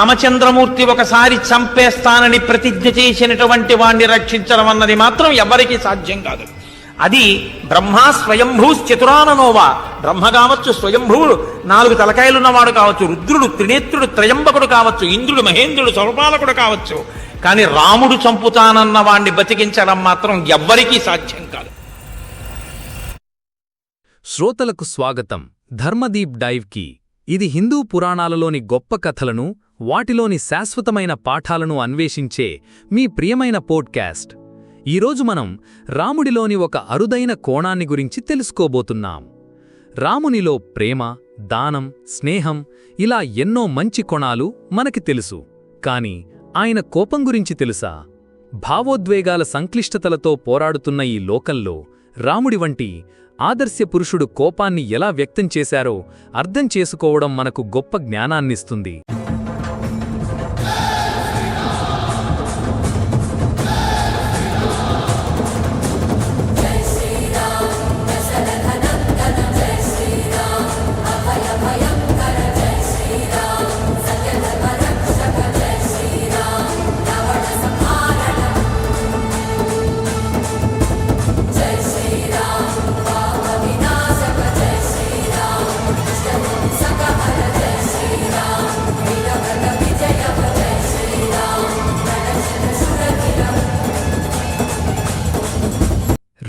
రామచంద్రమూర్తి ఒకసారి చంపేస్తానని ప్రతిజ్ఞ చేసినటువంటి వాణ్ణి రక్షించడం అన్నది మాత్రం ఎవరికి సాధ్యం కాదు. అది బ్రహ్మ స్వయంభూ చతురాననోవా. బ్రహ్మ కావచ్చు స్వయంభువుడు నాలుగు తలకాయలున్నవాడు కావచ్చు రుద్రుడు త్రినేత్రుడు త్రయంబకుడు కావచ్చు ఇంద్రుడు మహేంద్రుడు స్వరపాలకుడు కావచ్చు. కానీ రాముడు చంపుతానన్న వాణ్ణి బతికించడం మాత్రం ఎవ్వరికీ సాధ్యం కాదు. శ్రోతలకు స్వాగతం. ధర్మదీప్ డైవ్కి. ఇది హిందూ పురాణాలలోని గొప్ప కథలను వాటిలోని శాశ్వతమైన పాఠాలను అన్వేషించే మీ ప్రియమైన పోడ్కాస్ట్. ఈరోజు మనం రాముడిలోని ఒక అరుదైన కోణాన్ని గురించి తెలుసుకోబోతున్నాం. రామునిలో ప్రేమ దానం స్నేహం ఇలా ఎన్నో మంచి కోణాలు మనకి తెలుసు. కాని ఆయన కోపం గురించి తెలుసా? భావోద్వేగాల సంక్లిష్టతలతో పోరాడుతున్న ఈ లోకంలో రాముడి వంటి ఆదర్శ పురుషుడు కోపాన్ని ఎలా వ్యక్తం చేశారో అర్థం చేసుకోవడం మనకు గొప్ప జ్ఞానాన్నిస్తుంది.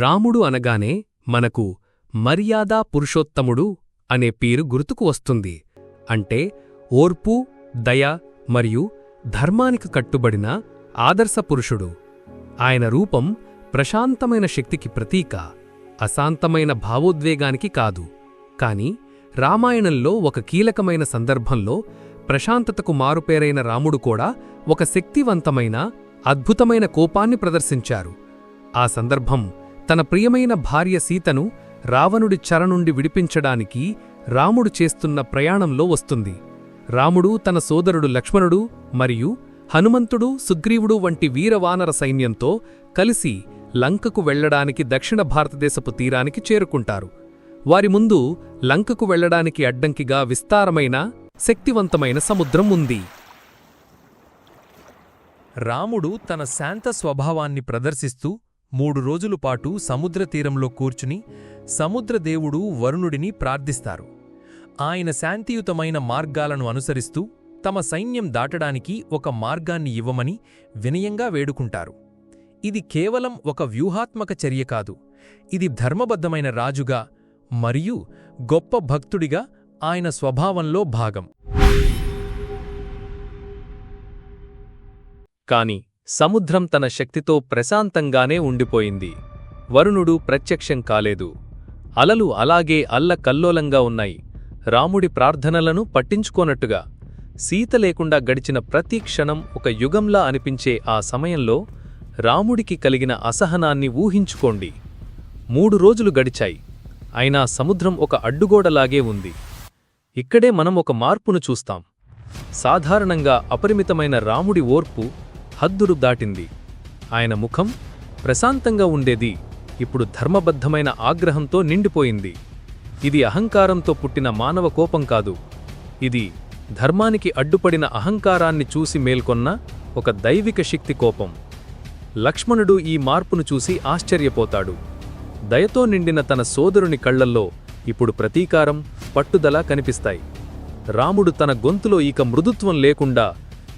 రాముడు అనగానే మనకు మర్యాదా పురుషోత్తముడు అనే పేరు గుర్తుకు వస్తుంది. అంటే ఓర్పు దయ మరియు ధర్మానికి కట్టుబడిన ఆదర్శ పురుషుడు. ఆయన రూపం ప్రశాంతమైన శక్తికి ప్రతీక అశాంతమైన భావోద్వేగానికి కాదు. కాని రామాయణంలో ఒక కీలకమైన సందర్భంలో ప్రశాంతతకు మారుపేరైన రాముడు కూడా ఒక శక్తివంతమైన అద్భుతమైన కోపాన్ని ప్రదర్శించారు. ఆ సందర్భం తన ప్రియమైన భార్య సీతను రావణుడి చెర నుండి విడిపించడానికి రాముడు చేస్తున్న ప్రయాణంలో వస్తుంది. రాముడు తన సోదరుడు లక్ష్మణుడు మరియు హనుమంతుడు సుగ్రీవుడు వంటి వీరవానర సైన్యంతో కలిసి లంకకు వెళ్ళడానికి దక్షిణ భారతదేశపు తీరానికి చేరుకుంటారు. వారి ముందు లంకకు వెళ్ళడానికి అడ్డంకిగా విస్తారమైన శక్తివంతమైన సముద్రం ఉంది. రాముడు తన శాంత స్వభావాన్ని ప్రదర్శిస్తూ మూడు రోజుల పాటు సముద్రతీరంలో కూర్చుని సముద్రదేవుడు వరుణుడిని ప్రార్థిస్తారు. ఆయన శాంతియుతమైన మార్గాలను అనుసరిస్తూ తమ సైన్యం దాటడానికి ఒక మార్గాన్ని ఇవ్వమని వినయంగా వేడుకుంటారు. ఇది కేవలం ఒక వ్యూహాత్మక చర్య కాదు. ఇది ధర్మబద్ధమైన రాజుగా మరియు గొప్ప భక్తుడిగా ఆయన స్వభావంలో భాగం. కాని సముద్రం తన శక్తితో ప్రశాంతంగానే ఉండిపోయింది. వరుణుడు ప్రత్యక్షం కాలేదు. అలలు అలాగే అల్లకల్లోలంగా ఉన్నాయి. రాముడి ప్రార్థనలను పట్టించుకోనట్టుగా. సీత లేకుండా గడిచిన ప్రతి క్షణం ఒక యుగంలా అనిపించే ఆ సమయంలో రాముడికి కలిగిన అసహనాన్ని ఊహించుకోండి. మూడు రోజులు గడిచాయి. అయినా సముద్రం ఒక అడ్డుగోడలాగే ఉంది. ఇక్కడే మనం ఒక మార్పును చూస్తాం. సాధారణంగా అపరిమితమైన రాముడి ఓర్పు హద్దులు దాటింది. ఆయన ముఖం ప్రశాంతంగా ఉండేది. ఇప్పుడు ధర్మబద్ధమైన ఆగ్రహంతో నిండిపోయింది. ఇది అహంకారంతో పుట్టిన మానవ కోపం కాదు. ఇది ధర్మానికి అడ్డుపడిన అహంకారాన్ని చూసి మేల్కొన్న ఒక దైవిక శక్తి కోపం. లక్ష్మణుడు ఈ మార్పును చూసి ఆశ్చర్యపోతాడు. దయతో నిండిన తన సోదరుని కళ్ళల్లో ఇప్పుడు ప్రతీకారం పట్టుదల కనిపిస్తాయి. రాముడు తన గొంతులో ఇక మృదుత్వం లేకుండా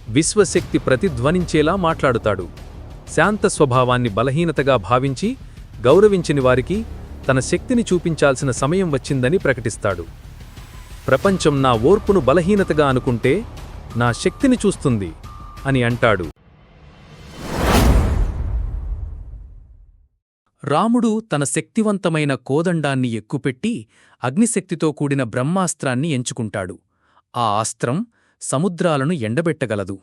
విశ్వశక్తి ప్రతిధ్వనించేలా మాట్లాడుతాడు. శాంత స్వభావాన్ని బలహీనతగా భావించి గౌరవించని వారికి తన శక్తిని చూపించాల్సిన సమయం వచ్చిందని ప్రకటిస్తాడు. ప్రపంచం నా ఓర్పును బలహీనతగా అనుకుంటే నా శక్తిని చూస్తుంది అని అంటాడు. రాముడు తన శక్తివంతమైన కోదండాన్ని ఎక్కుపెట్టి అగ్నిశక్తితో కూడిన బ్రహ్మాస్త్రాన్ని ఎంచుకుంటాడు. ఆ అస్త్రం సముద్రాలను ఎండబెట్టగలదు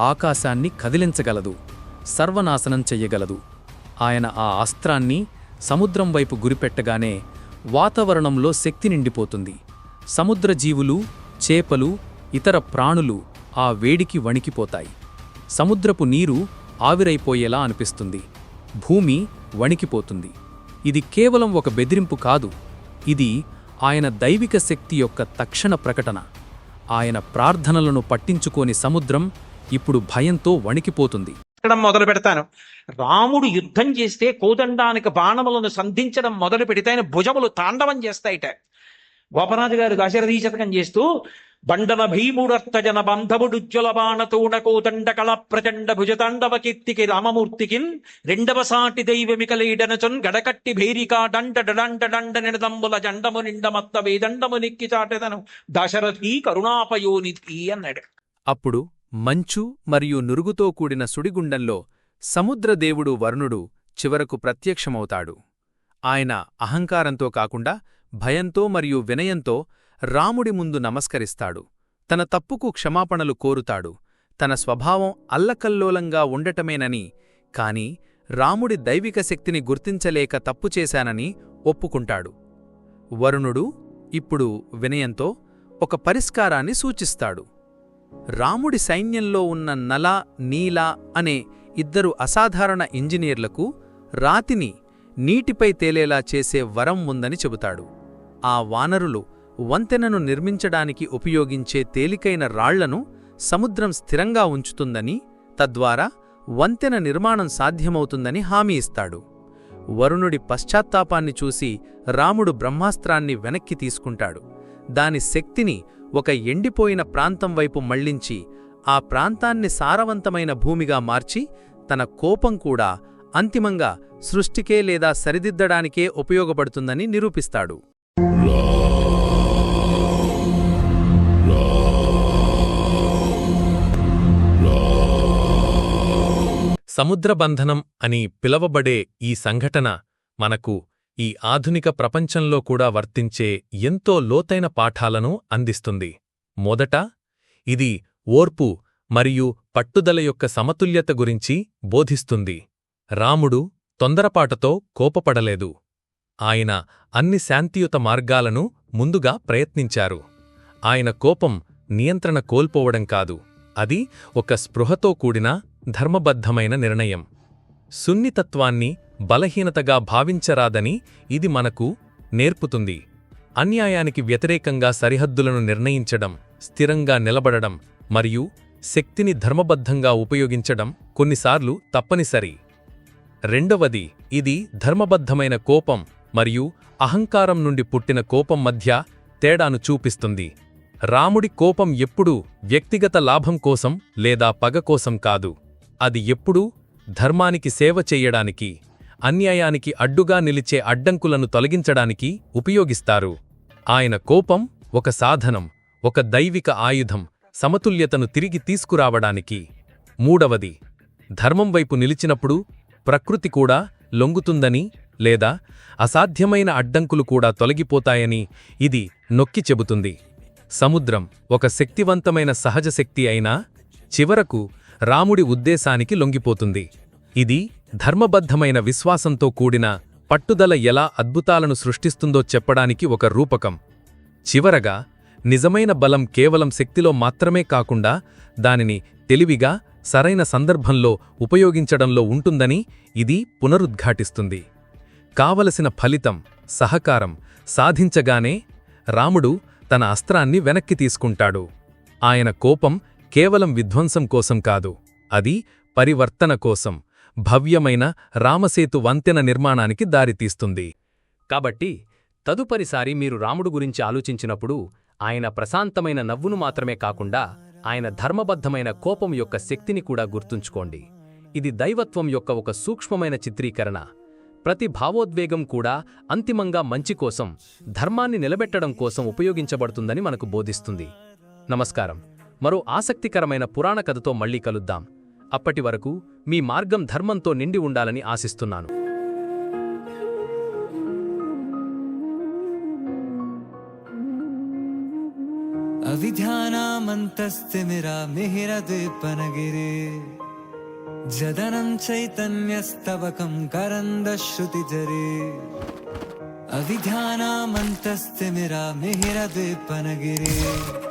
ఆకాశాన్ని కదిలించగలదు సర్వనాశనం చెయ్యగలదు. ఆయన ఆ అస్త్రాన్ని సముద్రం వైపు గురిపెట్టగానే వాతావరణంలో శక్తి నిండిపోతుంది. సముద్ర జీవులు చేపలు ఇతర ప్రాణులు ఆ వేడికి వణికిపోతాయి. సముద్రపు నీరు ఆవిరైపోయేలా అనిపిస్తుంది. భూమి వణికిపోతుంది. ఇది కేవలం ఒక బెదిరింపు కాదు. ఇది ఆయన దైవిక శక్తి యొక్క తక్షణ ప్రకటన. ఆయన ప్రార్థనలను పట్టించుకోని సముద్రం ఇప్పుడు భయంతో వణికిపోతుంది. పెట్టడం మొదలు పెడతాను. రాముడు యుద్ధం చేస్తే కోదండానికి బాణములను సంధించడం మొదలు పెడితే ఆయన భుజములు తాండవం చేస్తాయిట. గోపనాథ్ గారు దశరథీ శతకం చేస్తూ బండన భీముడర్తజన బంధవుడుజ్వల బాణతోణ కోదండ కళ ప్రచండ భుజతాండవ కీర్తికి రామమూర్తికిన్ రెండవ సాటి దైవమికలీడనచున్ గడకట్టి భేరికా డండ డండ డండ నిడదంబుల జండము నిండమత్త వేదండము నిక్కి చాటెదను దశరథీ కరుణాపయోనిధి అన్నాడు అప్పుడు మంచు మరియు నురుగుతో కూడిన సుడిగుండంలో సముద్రదేవుడు వరుణుడు చివరకు ప్రత్యక్షమవుతాడు. ఆయన అహంకారంతో కాకుండా భయంతో మరియు వినయంతో రాముడి ముందు నమస్కరిస్తాడు. తన తప్పుకు క్షమాపణలు కోరుతాడు. తన స్వభావం అల్లకల్లోలంగా ఉండటమేనని కాని రాముడి దైవిక శక్తిని గుర్తించలేక తప్పు చేశానని ఒప్పుకుంటాడు. వరుణుడు ఇప్పుడు వినయంతో ఒక పరిష్కారాన్ని సూచిస్తాడు. రాముడి సైన్యంలో ఉన్న నల నీల అనే ఇద్దరు అసాధారణ ఇంజనీర్లకు రాతిని నీటిపై తేలేలా చేసే వరం ఉందని చెబుతాడు. ఆ వానరులు వంతెనను నిర్మించడానికి ఉపయోగించే తేలికైన రాళ్ళను సముద్రం స్థిరంగా ఉంచుతుందని తద్వారా వంతెన నిర్మాణం సాధ్యమవుతుందని హామీ ఇస్తాడు. వరుణుడి పశ్చాత్తాపాన్ని చూసి రాముడు బ్రహ్మాస్త్రాన్ని వెనక్కి తీసుకుంటాడు. దాని శక్తిని ఒక ఎండిపోయిన ప్రాంతం వైపు మళ్ళించి ఆ ప్రాంతాన్ని సారవంతమైన భూమిగా మార్చి తన కోపం కూడా అంతిమంగా సృష్టికే లేదా సరిదిద్దడానికే ఉపయోగపడుతుందని నిరూపిస్తాడు. సముద్రబంధనం అని పిలవబడే ఈ సంఘటన మనకు ఈ ఆధునిక ప్రపంచంలో కూడా వర్తించే ఎంతో లోతైన పాఠాలను అందిస్తుంది. మొదట ఇది ఓర్పు మరియు పట్టుదల యొక్క సమతుల్యత గురించి బోధిస్తుంది. రాముడు తొందరపాటుతో కోపపడలేదు. ఆయన అన్ని శాంతియుత మార్గాలను ముందుగా ప్రయత్నించారు. ఆయన కోపం నియంత్రణ కోల్పోవడం కాదు. అది ఒక స్పృహతో కూడిన ధర్మబద్ధమైన నిర్ణయం. సున్నితత్వాన్ని బలహీనతగా భావించరాదని ఇది మనకు నేర్పుతుంది. అన్యాయానికి వ్యతిరేకంగా సరిహద్దులను నిర్ణయించడం స్థిరంగా నిలబడడం మరియు శక్తిని ధర్మబద్ధంగా ఉపయోగించడం కొన్నిసార్లు తప్పనిసరి. రెండవది ఇది ధర్మబద్ధమైన కోపం మరియు అహంకారం నుండి పుట్టిన కోపం మధ్య తేడాను చూపిస్తుంది. రాముడి కోపం ఎప్పుడూ వ్యక్తిగత లాభం కోసం లేదా పగ కోసం కాదు. అది ఎప్పుడూ ధర్మానికి సేవ చెయ్యడానికి అన్యాయానికి అడ్డుగా నిలిచే అడ్డంకులను తొలగించడానికి ఉపయోగిస్తారు. ఆయన కోపం ఒక సాధనం ఒక దైవిక ఆయుధం సమతుల్యతను తిరిగి తీసుకురావడానికి. మూడవది ధర్మం వైపు నిలిచినప్పుడు ప్రకృతి కూడా లొంగుతుందని లేదా అసాధ్యమైన అడ్డంకులు కూడా తొలగిపోతాయని ఇది నొక్కి చెబుతుంది. సముద్రం ఒక శక్తివంతమైన సహజ శక్తి అయినా చివరకు రాముడి ఉద్దేశానికి లొంగిపోతుంది. ఇది ధర్మబద్ధమైన విశ్వాసంతో కూడిన పట్టుదల ఎలా అద్భుతాలను సృష్టిస్తుందో చెప్పడానికి ఒక రూపకం. చివరగా నిజమైన బలం కేవలం శక్తిలో మాత్రమే కాకుండా దానిని తెలివిగా సరైన సందర్భంలో ఉపయోగించడంలో ఉంటుందని ఇది పునరుద్ఘాటిస్తుంది. కావలసిన ఫలితం సహకారం సాధించగానే రాముడు తన అస్త్రాన్ని వెనక్కి తీసుకుంటాడు. ఆయన కోపం కేవలం విధ్వంసం కోసం కాదు అది పరివర్తన కోసం భవ్యమైన రామసేతు వంతెన నిర్మాణానికి దారితీస్తుంది. కాబట్టి తదుపరిసారి మీరు రాముడు గురించి ఆలోచించినప్పుడు ఆయన ప్రశాంతమైన నవ్వును మాత్రమే కాకుండా ఆయన ధర్మబద్ధమైన కోపం యొక్క శక్తిని కూడా గుర్తుంచుకోండి. ఇది దైవత్వం యొక్క ఒక సూక్ష్మమైన చిత్రీకరణ. ప్రతి భావోద్వేగం కూడా అంతిమంగా మంచి కోసం ధర్మాన్ని నిలబెట్టడం కోసం ఉపయోగించబడుతుందని మనకు బోధిస్తుంది. నమస్కారం. మరో ఆసక్తికరమైన పురాణ కథతో మళ్ళీ కలుద్దాం అప్పటి వరకు మీ మార్గం ధర్మంతో నిండి ఉండాలని ఆశిస్తున్నాను अविध्यानामन्तस्तिमिरामिहिरद्विपनगिरे जदनं चैतन्यस्तवकं करन्दश्रुतिजरे अविध्यानामन्तस्तिमिरामिहिरद्विपनगिरे